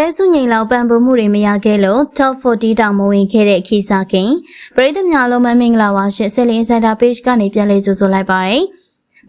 တဲစုငိန်လောက်ပံပိုးမှုတွေမရခဲ့လို့ Top 40တောင်မဝင်ခဲ့တဲ့ခီစာခင်ပရိသတ်များလုံးမမင်္ဂလာပါရှင်ဆယ်လင်းစင်တာ page ကနေပြန်လည်ကြိုဆိုလိုက်ပါတယ်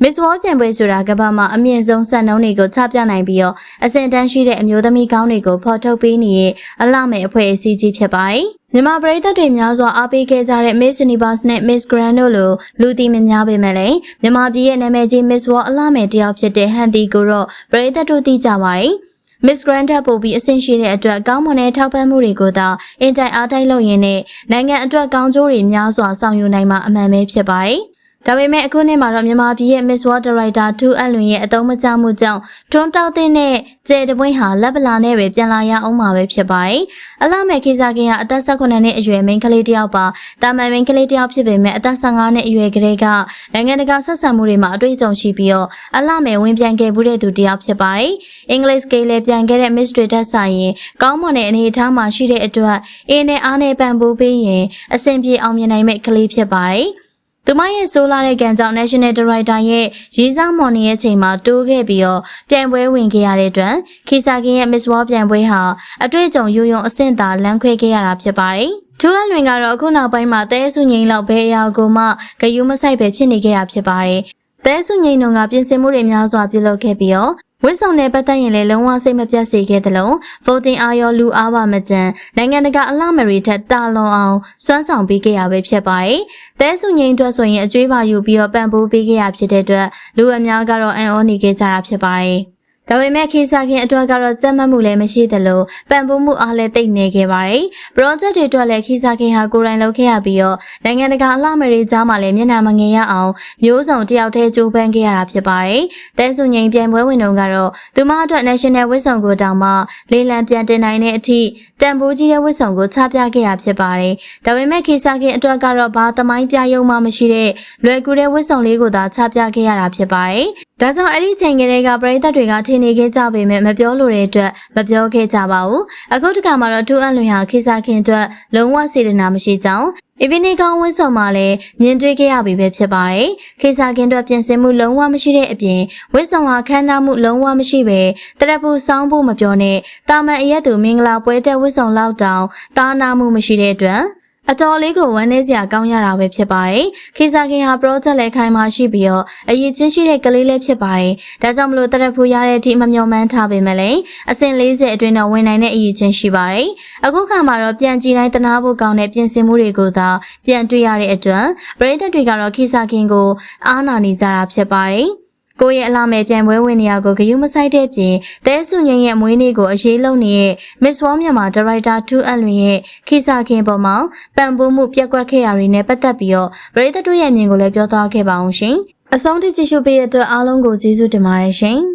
မစ်ဝေါ်ပြန်ပွဲဆိုတာကမ္ဘာမှာအမြင့်ဆုံးစံနှုန်းတွေကိုချပြနိုင်ပြီးတော့အစင်တန်းရှိတဲ့အမျိုးသမီးကောင်းတွေကိုဖော်ထုတ်ပေးနေရဲ့အလှမဲ့အဖွဲ့အစည်းကြီးဖြစ်ပါတယ်။မြန်မာပရိသတ်တွေများစွာအားပေးခဲ့ကြတဲ့ Miss Universe နဲ့ Miss Grand တို့လိုလူသိမများပေမဲ့လည်းမြန်မာပြည်ရဲ့နာမည်ကြီး Miss World အလှမဲ့တယောက်ဖြစ်တဲ့ Handy ကိုတော့ပရိသတ်တို့သိကြပါတယ်။ Miss Grand ထပ်ပို့ပြီးအဆင့်ရှိတဲ့အတွက်ကောင်းမွန်တဲ့ထောက်ပံ့မှုတွေကိုသာအင်တိုင်အားတိုက်လုပ်ရင်းနဲ့နိုင်ငံအတွက်ကောင်းကျိုးတွေများစွာဆောင်ယူနိုင်မှာအမှန်ပဲဖြစ်ပါတယ်။ ဒါပေမဲ့အခုနှစ်မှာတော့မြန်မာပြည်ရဲ့ Miss World Director 2အလွင်ရဲ့အသုံးမကျမှုကြောင့်ထွန်းတောက်တဲ့နဲ့ကျဲတပွင့်ဟာလက်ပလာနဲ့ပဲပြန်လာရအောင်မှာပဲဖြစ်ပါတယ်။အလှမဲ့ခေစားကင်ကအသက်18နှစ်အရွယ်မိန်းကလေးတစ်ယောက်ပါတာမန်မိန်းကလေးတစ်ယောက်ဖြစ်ပေမဲ့အသက်15နှစ်အရွယ်ကလေးကနိုင်ငံတကာဆက်ဆံမှုတွေမှာအတွေ့အကြုံရှိပြီးတော့အလှမဲ့ဝင်ပြန်ခဲ့မှုတဲ့သူတစ်ယောက်ဖြစ်ပါတယ်။အင်္ဂလိပ်စကေးလည်းပြန်ခဲ့တဲ့ Miss တွေတက်ဆိုင်ရင်ကောင်းမွန်တဲ့အနေအထားမှာရှိတဲ့အတွက်အင်းနဲ့အားနဲ့ပံ့ပိုးပေးရင်အဆင်ပြေအောင်မြင်နိုင်မဲ့ကလေးဖြစ်ပါတယ်။ သူမရဲ့ဆိုလာတဲ့ကံကြောင့် National Director ရဲ့ရေးစားမော်နေရဲ့ချိန်မှာတိုးခဲ့ပြီးတော့ပြိုင်ပွဲဝင်ခဲ့ရတဲ့အတွက်ခီစာကင်ရဲ့ Miss World ပြိုင်ပွဲဟာအတွေ့အကြုံယူယုံအဆင့်သာလမ်းခွဲခဲ့ရတာဖြစ်ပါတယ်။ထူးအလွင်ကတော့အခုနောက်ပိုင်းမှာတဲဆုငိမ့်လောက်ဘဲအရာကိုမှဂယုမဆိုင်ပဲဖြစ်နေခဲ့ရဖြစ်ပါတယ်။တဲဆုငိမ့်တို့ကပြင်ဆင်မှုတွေများစွာပြုလုပ်ခဲ့ပြီးတော့ ဝစ်ဆောင်နဲ့ပတ်သက်ရင်လည်းလုံးဝစိတ်မပြတ်စေခဲ့သလို voting အားရောလူအားပါမကြံနိုင်ငံတကာအလှမရီထက်တာလွန်အောင်စွမ်းဆောင်ပေးခဲ့ရပဲဖြစ်ပါတယ်။တဲဆုငိမ့်အတွက်ဆိုရင်အကျွေးပါယူပြီးတော့ပံ့ပိုးပေးခဲ့ရဖြစ်တဲ့အတွက်လူအများကတော့အံ့ဩနေခဲ့ကြတာဖြစ်ပါတယ်။ ဒါပေမဲ့ခေစာခင်အတွက်ကတော့ကြက်မှတ်မှုလည်းမရှိသလိုပံ့ပိုးမှုအားလည်းတိတ်နေခဲ့ပါတယ်။ project တွေအတွက်လည်းခေစာခင်ဟာကိုယ်တိုင်လုပ်ခဲ့ရပြီးတော့နိုင်ငံတကာအလှမယ်တွေကြားမှာလည်းမျက်နှာမငယ်ရအောင်မျိုးစုံတယောက်တည်းကြိုးပမ်းခဲ့ရတာဖြစ်ပါတယ်။တဲဆုငိန်ပြိုင်ပွဲဝင်တုန်းကတော့သူမအတွက် national ဝစ်ဆောင်ကိုတောင်မှလေးလံပြန်တင်နိုင်တဲ့အထိတန်ဖိုးကြီးတဲ့ဝစ်ဆောင်ကိုချပြခဲ့ရဖြစ်ပါတယ်။ဒါပေမဲ့ခေစာခင်အတွက်ကတော့ဘာသမိုင်းပြရုံမှမရှိတဲ့လွယ်ကူတဲ့ဝစ်ဆောင်လေးကိုသာချပြခဲ့ရတာဖြစ်ပါတယ်။ ဒါကြောင့်အဲ့ဒီချိန်ကလေးကပရိသတ်တွေကထင်နေခဲ့ကြပေမဲ့မပြောလို့တဲ့အတွက်မပြောခဲ့ကြပါဘူးအခုတခါမှာတော့ထူးအန်လွင်ဟာခေစာခင်အတွက်လုံးဝစေတနာမရှိကြောင်းအဗီနီကောင်ဝင်းဆောင်မှာလည်းမြင်တွေ့ခဲ့ရပြီပဲဖြစ်ပါတယ်ခေစာခင်အတွက်ပြင်ဆင်မှုလုံးဝမရှိတဲ့အပြင်ဝင်းဆောင်ဟာခမ်းနားမှုလုံးဝမရှိပဲတရပူစောင်းဖို့မပြောနဲ့တာမန်အရက်သူမင်္ဂလာပွဲတက်ဝင်းဆောင်လောက်တောင်တာနာမှုမရှိတဲ့အတွက် အတော်လေးကိုဝမ်းနည်းစရာကောင်းရတာပဲဖြစ်ပါတယ်။ခေစာခင်ဟာ project လည်းခိုင်မာရှိပြီးတော့အရေးချင်းရှိတဲ့ကလေးလည်းဖြစ်ပါတယ်။ဒါကြောင့်မလို့တရက်ဖူရတဲ့အထိမမျှော်မှန်းထားပေမဲ့လည်းအဆင့်40အတွင်းတော့ဝင်နိုင်တဲ့အရေးချင်းရှိပါတယ်။အခုခါမှာတော့ပြန်ကြည့်တိုင်းတနာဖို့ကောင်းတဲ့ပြင်ဆင်မှုတွေကိုသာပြန်တွေ့ရတဲ့အတွက်ပရိသတ်တွေကတော့ခေစာခင်ကိုအားနာနေကြတာဖြစ်ပါတယ်။ ကိုရဲ့အလားမဲ့ပြန်ပွဲဝင်နေရကိုဂယုမဆိုင်တဲ့ပြင်တဲဆုငင်းရဲ့မွေးနေ့ကိုအရေးလုံးနေတဲ့ Miss World မြန်မာဒါရိုက်တာ2အလွင်ရဲ့ခိစာခင်ပေါ်မှာပံ့ပိုးမှုပြက်ကွက်ခဲ့တာတွေနဲ့ပတ်သက်ပြီးတော့ပရိသတ်တို့ရဲ့အမြင်ကိုလည်းပြောသွားခဲ့ပါအောင်ရှင်။အဆုံးထိကြည့်ရှုပေးတဲ့အတွက်အားလုံးကိုကျေးဇူးတင်ပါတယ်ရှင်။